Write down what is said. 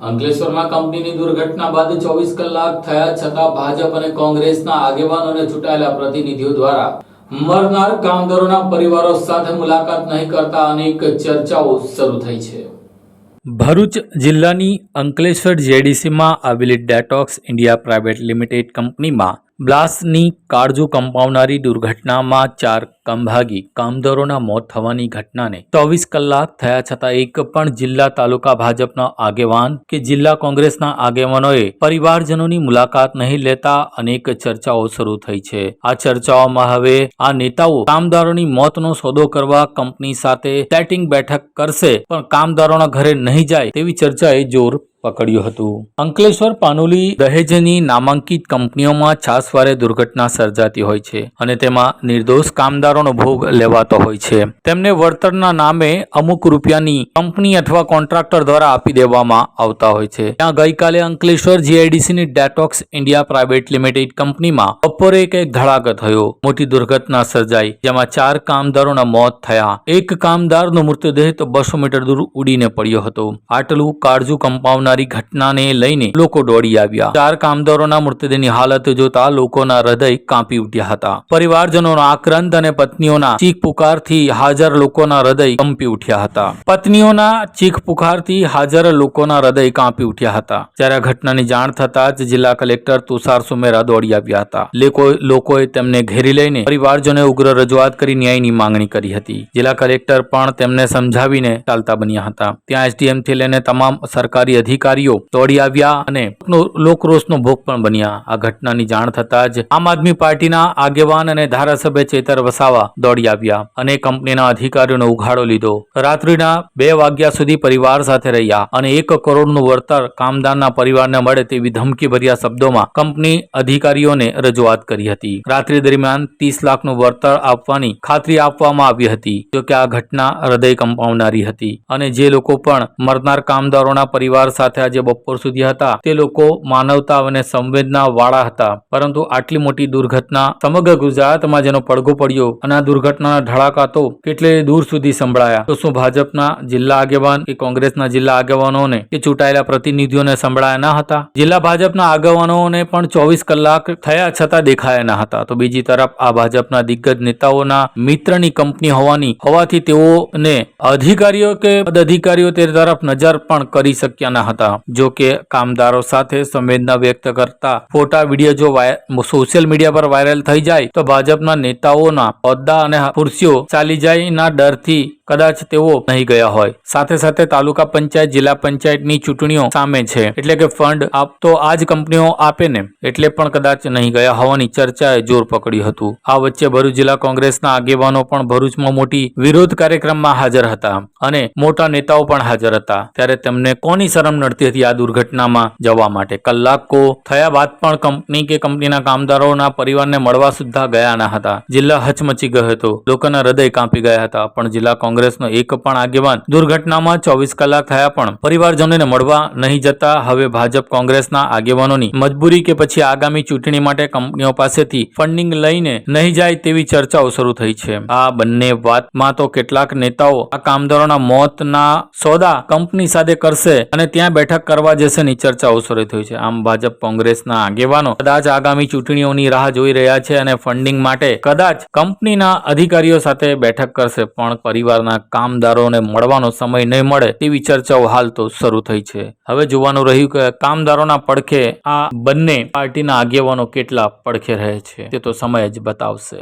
અંકલેશ્વરમાં કંપનીની દુર્ઘટના બાદ ચોવીસ કલાક થયા છતાં ભાજપ અને કોંગ્રેસના આગેવાનો અને ચૂંટાયેલા પ્રતિનિધિઓ દ્વારા મરનાર કામદારોના પરિવારો સાથે મુલાકાત નહીં કરતા અનેક ચર્ચાઓ શરૂ થઈ છે. ભરૂચ જિલ્લાની અંકલેશ્વર જેડીસીમાં આવેલી ડેટોક્સ ઇન્ડિયા પ્રાઇવેટ લિમિટેડ કંપનીમાં બ્લાસ્ટની કાળજુ કંપાવનારી દુર્ઘટનામાં ચાર કમભાગી કામદારોના મોત થવાની ઘટનાને ચોવીસ કલાક થયા છતાં એક પણ જિલ્લા તાલુકા ભાજપના આગેવાન કે જિલ્લા કોંગ્રેસના આગેવાનોએ પરિવારજનોની મુલાકાત નહીં લેતા અનેક ચર્ચાઓ શરૂ થઈ છે. આ ચર્ચાઓમાં હવે આ નેતાઓ કામદારોની મોતનો સોદો કરવા કંપની સાથે સેટિંગ બેઠક કરશે પણ કામદારોના ઘરે નહીં જાય તેવી ચર્ચાએ જોર પકડ્યું હતું. અંકલેશ્વર પાનોલી દહેજની નામાંકિત કંપનીઓમાં છાસવારે દુર્ઘટના સર્જાતી હોય છે અને તેમાં નિર્દોષ કામદારોનો ભોગ લેવાતો હોય છે. તેમને વળતરના નામે અમુક રૂપિયાની કંપની અથવા કોન્ટ્રાક્ટર દ્વારા આપી દેવામાં આવતા હોય છે. ત્યાં ગઈકાલે અંકલેશ્વર જીઆઈડીસીની ડેટોક્સ ઇન્ડિયા પ્રાઇવેટ લિમિટેડ કંપનીમાં બપોરે એક ધડાકો થયો. મોટી દુર્ઘટના સર્જાઈ, જેમાં ચાર કામદારોના મોત થયા. એક કામદારનો મૃતદેહ તો બસો મીટર દૂર ઉડીને પડ્યો હતો. આટલું કાળજુ કંપાવનારી ઘટનાને લઈને લોકો દોડી આવ્યા. ચાર કામદારોના મૃતદેહની હાલત જોતા લોકોના હૃદય કાંપી ઉઠ્યા હતા. પરિવારજનોના આક્રંદ અને પત્નીઓના ચીખ પુકારથી હાજર લોકોના હૃદય કંપી ઉઠ્યા હતા. પત્નીઓના ચીખ પુકારથી હાજર લોકોના હૃદય કાંપી ઉઠ્યા હતા. ત્યારે આ ઘટનાની જાણ થતા જ જિલ્લા કલેક્ટર તુષાર સુમેરા દોડી આવ્યા હતા. લોકો, લોકોએ તેમને ઘેરી લઈને પરિવારજનોએ ઉગ્ર રજૂઆત કરી ન્યાયની માંગણી કરી હતી. જિલ્લા કલેક્ટર પણ તેમને સમજાવીને ચાલતા બન્યા હતા. ત્યાં એસડીએમથી લઈને તમામ સરકારી અધિકારીઓ દોડી આવ્યા અને લોકરોષનો ભોગ પણ બન્યા. આ ઘટનાની જાણ થતાં જ આમ આદમી પાર્ટીના આગેવાન અને ધારાસભ્ય ચેતર વસાવા દોડી આવ્યા અને કંપનીના અધિકારીઓનો ઉઘાડો લીધો. રાત્રિના બે વાગ્યા સુધી પરિવાર સાથે રહ્યા અને એક કરોડનું વળતર કામદારના પરિવારને મળે તેવી ધમકીભર્યા શબ્દોમાં કંપની અધિકારીઓને રજૂઆત કરી હતી. રાત્રિ દરમિયાન ત્રીસ લાખનું વળતર આપવાની ખાતરી આપવામાં આવી હતી, જોકે આ ઘટના હૃદય કંપાવનારી હતી અને જે લોકો પણ મરનાર કામદારોના પરિવાર સાથે આજે બપોર સુધી હતા. તે લોકો માનવતા અને સંવેદના વાળા હતા. પરંતુ આટલી મોટી દુર્ઘટના સમગ્ર ગુજરાતમાં જેનો પડઘો પડ્યો અને આ દુર્ઘટનાના ધડાકા તો કેટલે દૂર સુધી સંભળાયા. તો શું ભાજપના જિલ્લા આગેવાન કે કોંગ્રેસના જિલ્લા આગેવાનોને કે ચૂંટાયેલા પ્રતિનિધિઓને સંભળાયા ન હતા? જિલ્લા ભાજપના આગેવાનોને પણ ચોવીસ કલાક થયા છતાં દેખાયા ન હતા. તો બીજી તરફ આ ભાજપના દિગ્ગજ નેતાઓના મિત્રની કંપની હોવાની, હોવાથી તેઓને અધિકારીઓ કે પદાધિકારીઓ તે તરફ નજર પણ કરી શક્યા ન હતા. જો કે, કામદારો સાથે સંવેદના વ્યક્ત કરતા ફોટા, વીડિયો જો સોશિયલ મીડિયા પર વાયરલ થઈ જાય, તો ભાજપના નેતાઓના હોદ્દા અને ખુરશીઓ ચાલી જાય ના ડરથી કદાચ તેઓ નહીં ગયા હોય. સાથે સાથે તાલુકા પંચાયત, જિલ્લા પંચાયતની ચૂંટણીઓ સામે છે. એટલે કે ફંડ આપતો આ જ કંપનીઓ આપે ને, એટલે પણ કદાચ નહીં ગયા હોવાની ચર્ચાએ જોર પકડ્યું હતું. આ વચ્ચે ભરૂચ જિલ્લા કોંગ્રેસના આગેવાનો પણ ભરૂચમાં મોટી વિરોધ કાર્યક્રમમાં હાજર હતા અને મોટા નેતાઓ પણ હાજર હતા. ત્યારે તેમને કોની શરમ નડતી હતી આ દુર્ઘટનામાં જવા માટે? કલાકો થયા બાદ પણ કંપની કે કંપનીના કામદારોના પરિવારને મળવા સુદ્ધા ગયા ન હતા. જિલ્લા હચમચી ગયો હતો. લોકોના હૃદય કાંપી ગયા હતા. પણ જિલ્લા કોંગ્રેસનો એક પણ આગેવાન. દુર્ઘટનામાં ચોવીસ કલાક થયા પણ પરિવારજનોને મળવા નહીં જતા હવે ભાજપ કોંગ્રેસના આગેવાનોની મજબૂરી કે પછી આગામી ચૂંટણી માટે કંપનીઓ પાસેથી ફંડિંગ લઈને નહીં જાય તેવી ચર્ચાઓ શરૂ થઈ છે. આ બંને વાતમાં તો કેટલાક નેતાઓ આ કામદારોના મોતના સોદા કંપની સાથે કરશે અને ત્યાં બેઠક કરવા જશે ની ચર્ચાઓ શરૂ થઈ છે. આમ ભાજપ કોંગ્રેસના આગેવાનો કદાચ આગામી ચૂંટણીઓની રાહ જોઈ રહ્યા છે અને ફંડિંગ માટે કદાચ કંપનીના અધિકારીઓ સાથે બેઠક કરશે, પણ પરિવારના કામદારોને મળવાનો સમય નહીં મળે તેવી ચર્ચાઓ હાલ તો શરૂ થઈ છે. હવે જોવાનું રહ્યું કે કામદારોના પડખે આ બંને પાર્ટીના આગેવાનો કેટલા પડખે રહે છે તે તો સમય જ બતાવશે.